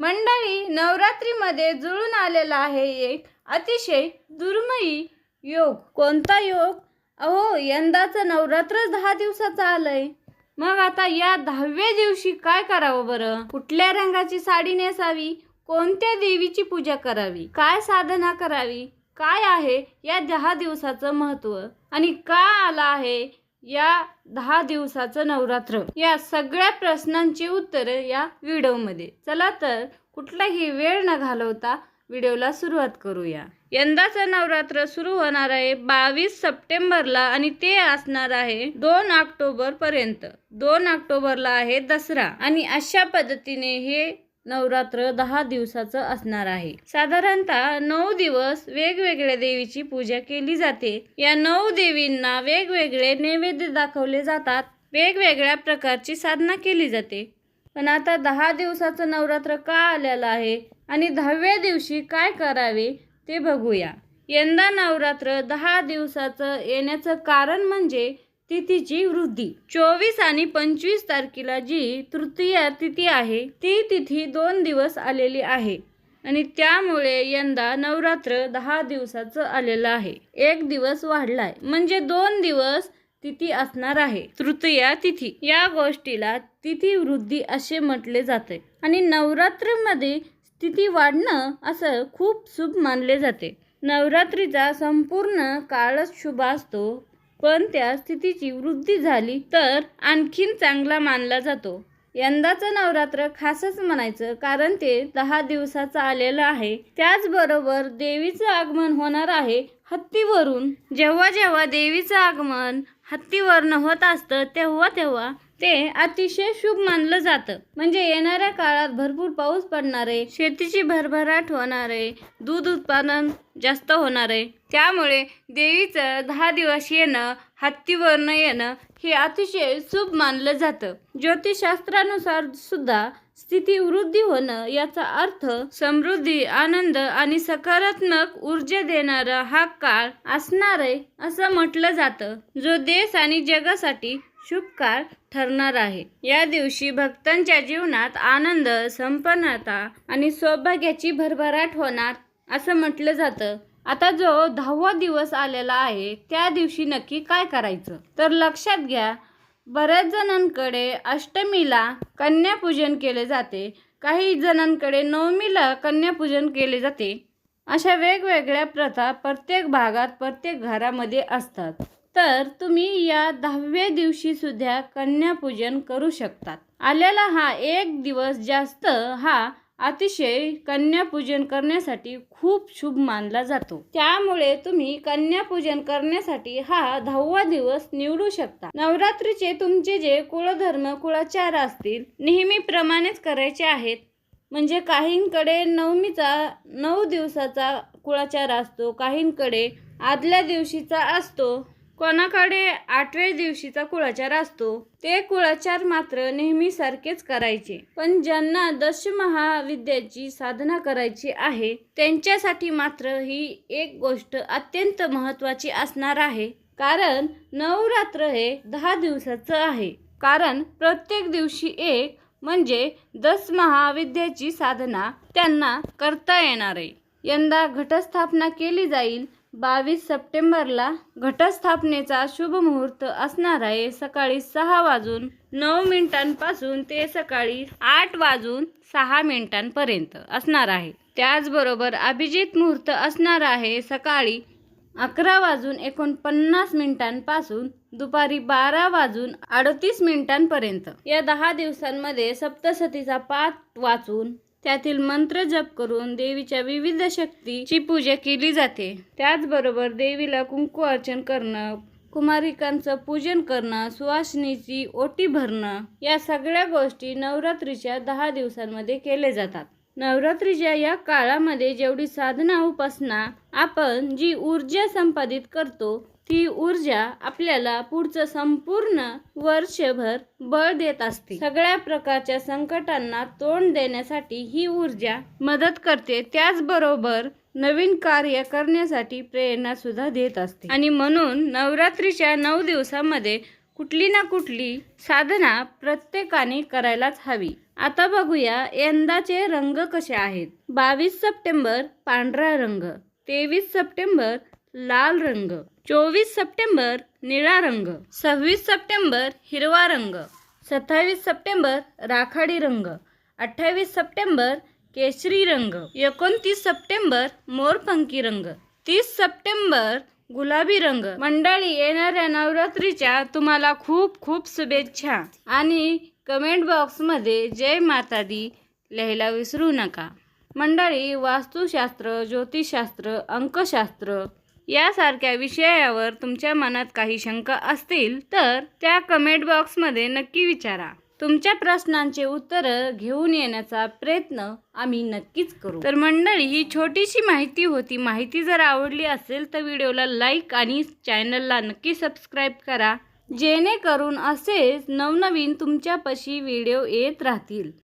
मंडळी नवरात्रीमध्ये जुळून आलेला आहे एक अतिशय दुर्मयी योग. कोणता योग? अहो यंदाचं नवरात्र दहा दिवसाचं आलंय. मग आता या दहाव्या दिवशी काय करावं बरं? कुठल्या रंगाची साडी नेसावी? कोणत्या देवीची पूजा करावी? काय साधना करावी? काय आहे या दहा दिवसाचं महत्त्व? आणि का आला आहे? या दहा दिवसाचं नवरात्र. या सगळ्या प्रश्नांची उत्तरं या व्हिडिओमध्ये. चला तर कुठलाही वेळ न घालवता व्हिडिओला सुरुवात करूया. यंदाचं नवरात्र सुरू होणार आहे बावीस सप्टेंबरला आणि ते असणार आहे दोन ऑक्टोबर पर्यंत दोन ऑक्टोबरला आहे दसरा. आणि अशा पद्धतीने हे नवरात्र दहा दिवसाचं असणार आहे. साधारणतः नऊ दिवस वेगवेगळ्या देवीची पूजा केली जाते. या नऊ देवींना वेगवेगळे नैवेद्य दाखवले जातात. वेगवेगळ्या प्रकारची साधना केली जाते. पण आता दहा दिवसाचं नवरात्र का आलेलं आहे आणि दहाव्या दिवशी काय करावे ते बघूया. यंदा नवरात्र दहा दिवसाचं येण्याचं कारण म्हणजे तिथीची वृद्धी. चोवीस आणि पंचवीस तारखेला जी तृतीया तिथी आहे ती तिथी दोन दिवस आलेली आहे. आणि त्यामुळे यंदा नवरात्र दहा दिवसाचं आलेलं आहे. एक दिवस वाढलाय. म्हणजे दोन दिवस तिथी असणार आहे. तृतीया तिथी. या गोष्टीला तिथी वृद्धी असे म्हटले जाते. आणि नवरात्रमध्ये तिथी वाढणं असं खूप शुभ मानले जाते. नवरात्रीचा संपूर्ण काळच शुभ असतो. पण त्या स्थितीची वृद्धी झाली तर आणखीन चांगला मानला जातो. यंदाचं नवरात्र खासच म्हणायचं कारण ते दहा दिवसाचं आलेलं आहे. त्याचबरोबर देवीचं आगमन होणार आहे हत्तीवरून. जेव्हा जेव्हा देवीचं आगमन हत्तीवरनं होत असतं तेव्हा तेव्हा ते अतिशय शुभ मानलं जातं. म्हणजे येणाऱ्या काळात भरपूर पाऊस पडणार आहे शेतीची भरभराट होणार आहे दूध उत्पादन जास्त होणार. आहे त्यामुळे देवीचं दहा दिवस येणं हत्तीवरनं येणं हे अतिशय शुभ मानलं जातं. ज्योतिषशास्त्रानुसार सुद्धा स्थिती वृद्धी होणं याचा अर्थ समृद्धी आनंद आणि सकारात्मक ऊर्जा देणारा हा काळ असणार आहे असं म्हटलं जातं. जो देश आणि जगासाठी शुभकार ठरणार आहे. या दिवशी भक्तांच्या जीवनात आनंद संपन्नता आणि सौभाग्याची भरभराट होणार असं म्हटलं जातं. आता जो दहावा दिवस आलेला आहे त्या दिवशी नक्की काय करायचं? तर लक्षात घ्या बऱ्याच जणांकडे अष्टमीला कन्यापूजन केले जाते. काही जणांकडे नवमीला कन्यापूजन केले जाते. अशा वेगवेगळ्या प्रथा प्रत्येक भागात प्रत्येक घरामध्ये असतात. तर तुम्ही या दहाव्या दिवशी सुद्धा कन्यापूजन करू शकतात. आलेला हा एक दिवस जास्त हा अतिशय कन्यापूजन करण्यासाठी खूप शुभ मानला जातो. त्यामुळे तुम्ही कन्यापूजन करण्यासाठी हा दहावा दिवस निवडू शकता. नवरात्रीचे तुमचे जे कुळधर्म कुळाचार असतील नेहमीप्रमाणेच करायचे आहेत. म्हणजे काहींकडे नवमीचा नऊ दिवसाचा कुळाचार असतो काहींकडे आदल्या दिवशीचा असतो. कोणाकडे आठव्या दिवशीचा कुळाचार असतो ते कुळाचार मात्र नेहमीसारखेच करायचे. पण ज्यांना दश महाविद्याची साधना करायची आहे त्यांच्यासाठी मात्र ही एक गोष्ट अत्यंत महत्त्वाची असणार आहे. कारण नवरात्र हे दहा दिवसाचं आहे. कारण प्रत्येक दिवशी एक म्हणजे दस महाविद्याची साधना त्यांना करता येणार. आहे यंदा घटस्थापना केली जाईल बावीस सप्टेंबरला घटस्थापनेचा शुभ मुहूर्त असणार आहे. सकाळी सहा वाजून नऊ मिनिटांपासून ते सकाळी आठ वाजून सहा मिनिटांपर्यंत असणार आहे. त्याचबरोबर अभिजित मुहूर्त असणार आहे. सकाळी अकरा वाजून एकोणपन्नास मिनिटांपासून दुपारी बारा वाजून अडतीस मिनिटांपर्यंत. या दहा दिवसांमध्ये सप्तसतीचा पाठ वाचून त्यातील मंत्र जप करून देवीच्या विविध शक्तीची पूजा केली जाते. त्याचबरोबर देवीला कुंकू अर्चन करणं कुमारिकांचं पूजन करणं सुवासिनीची ओटी भरणं या सगळ्या गोष्टी नवरात्रीच्या दहा दिवसांमध्ये केले जातात. नवरात्रीच्या या काळामध्ये जेवढी साधना उपासना आपण जी ऊर्जा संपादित करतो ती ऊर्जा आपल्याला पुढचं संपूर्ण वर्षभर बळ देत असते. सगळ्या प्रकारच्या संकटांना तोंड देण्यासाठी ही ऊर्जा मदत करते. त्याचबरोबर नवीन कार्य करण्यासाठी प्रेरणा सुद्धा देत असते. आणि म्हणून नवरात्रीच्या नऊ दिवसामध्ये कुठली ना कुठली साधना प्रत्येकाने करायलाच हवी. आता बघूया यंदाचे रंग कसे आहेत. बावीस सप्टेंबर पांढरा रंग तेवीस सप्टेंबर लाल रंग. चोवीस सप्टेंबर निळा रंग. सव्वीस सप्टेंबर हिरवा रंग. सत्तावीस सप्टेंबर राखाडी रंग. अठ्ठावीस सप्टेंबर केशरी रंग. एकोणतीस सप्टेंबर मोरपंखी रंग. तीस सप्टेंबर गुलाबी रंग. मंडळी येणाऱ्या नवरात्रीच्या तुम्हाला खूप खूप शुभेच्छा. आणि कमेंट बॉक्समध्ये जय माता दी लिहायला विसरू नका. मंडळी वास्तुशास्त्र ज्योतिषशास्त्र अंकशास्त्र यासारख्या विषयावर तुमच्या मनात काही शंका असतील तर त्या कमेंट बॉक्समध्ये नक्की विचारा. तुमच्या प्रश्नांचे उत्तरं घेऊन येण्याचा प्रयत्न आम्ही नक्कीच करू. तर मंडळी ही छोटीशी माहिती होती. माहिती जर आवडली असेल तर व्हिडिओला लाईक आणि चॅनलला नक्की सबस्क्राईब करा. जेणेकरून असेच नवनवीन तुमच्यापाशी व्हिडिओ येत राहतील.